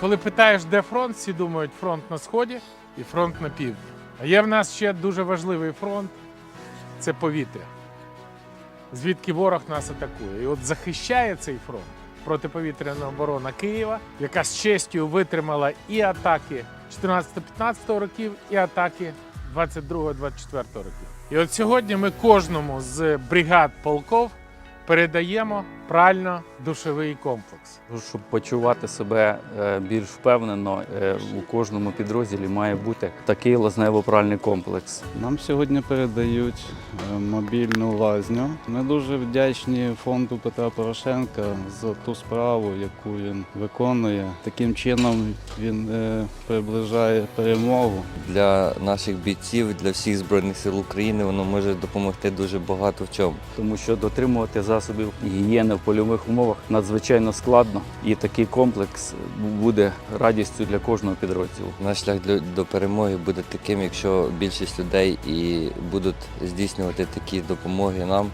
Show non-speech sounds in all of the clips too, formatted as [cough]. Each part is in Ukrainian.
Коли питаєш, де фронт, всі думають фронт на сході і фронт на півдні. А є в нас ще дуже важливий фронт це повітря. Звідки ворог нас атакує. І от захищає цей фронт протиповітряна оборона Києва, яка з честю витримала і атаки 14-15 років, і атаки 22-24 років. І от сьогодні ми кожному з бригад полков передаємо прально-душовий комплекс. Щоб почувати себе е, більш впевнено, е, у кожному підрозділі має бути такий лазнево-пральний комплекс. Нам сьогодні передають е, мобільну лазню. Ми дуже вдячні фонду Петра Порошенка за ту справу, яку він виконує. Таким чином він приближає перемогу. для наших бійців, для всіх збройних сил України воно може допомогти дуже багато в чому. Тому що дотримувати засобів гігієни в польових умовах надзвичайно складно, і такий комплекс буде радістю для кожного підрозділу. Наш шлях до перемоги буде таким, якщо більшість людей і будуть здійснювати такі допомоги нам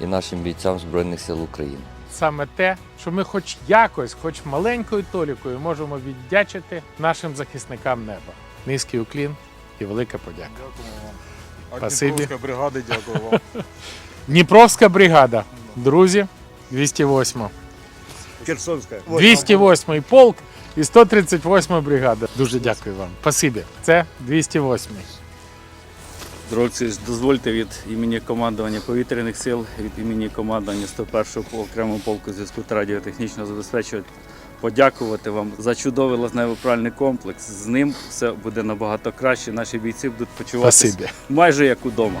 і нашим бійцям Збройних сил України. Саме те, що ми хоч якось, хоч маленькою толікою можемо віддячити нашим захисникам неба. Низький уклін і велика подяка. Спасибі. Дніпровська бригада, дякую вам. [laughs] Дніпровська бригада, друзі, 208. Херсонська. 208 полк і 138 бригада. Дуже дякую вам. Спасибі. Це 208. Друзі, дозвольте від імені командування повітряних сил, від імені командування 101-го окремого полку зв'язку та радіотехнічного забезпечення подякувати вам за чудовий лазнево-пральний комплекс. З ним все буде набагато краще. Наші бійці будуть почуватися Спасибі. майже як удома.